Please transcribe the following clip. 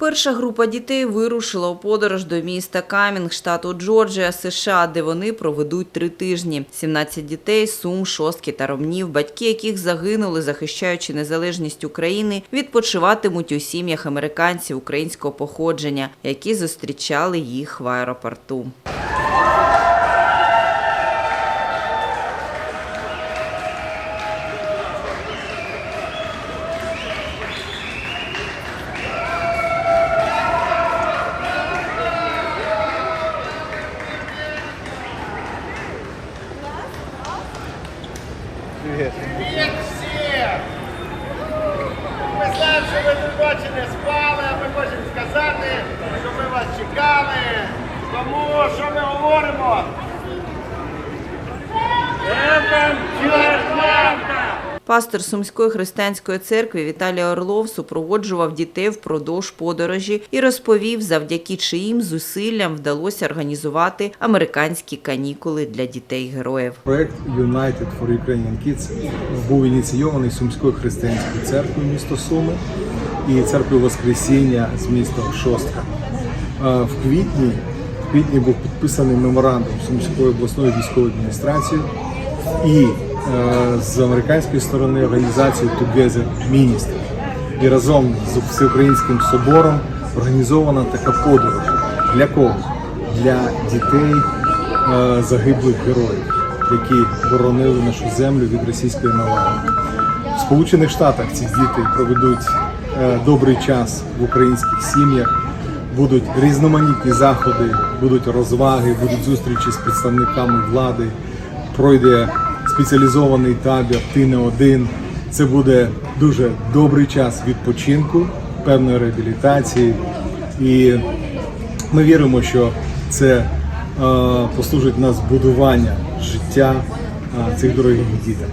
Перша група дітей вирушила у подорож до міста Камінг, штату Джорджія, США, де вони проведуть три тижні. 17 дітей, Сум, Шостки та Ромнів, батьки яких загинули, захищаючи незалежність України, відпочиватимуть у сім'ях американців українського походження, які зустрічали їх в аеропорту. Привіт всім! Ми знаємо, що ви тут ночі спали, а ми хочемо сказати, що ми вас чекали. Тому що ми говоримо? Пастор Сумської християнської церкви Віталій Орлов супроводжував дітей впродовж подорожі і розповів, завдяки чиїм зусиллям вдалося організувати американські канікули для дітей-героїв. Проект United for Ukrainian Kids був ініційований Сумською християнською церквою місто Суми і церквою Воскресіння з міста Шостка. В квітні, в квітні був підписаний меморандум Сумської обласної військової адміністрації і з американської сторони організацією Together Ministry. І разом з Всеукраїнським собором організована така подорож. Для кого? Для дітей е, загиблих героїв, які боронили нашу землю від російської навали. В Сполучених Штатах ці діти проведуть е, добрий час в українських сім'ях. Будуть різноманітні заходи, будуть розваги, будуть зустрічі з представниками влади. Пройде спеціалізований табір Ти не один. Це буде дуже добрий час відпочинку, певної реабілітації. І ми віримо, що це е, послужить на збудування життя е, цих дорогих дітей.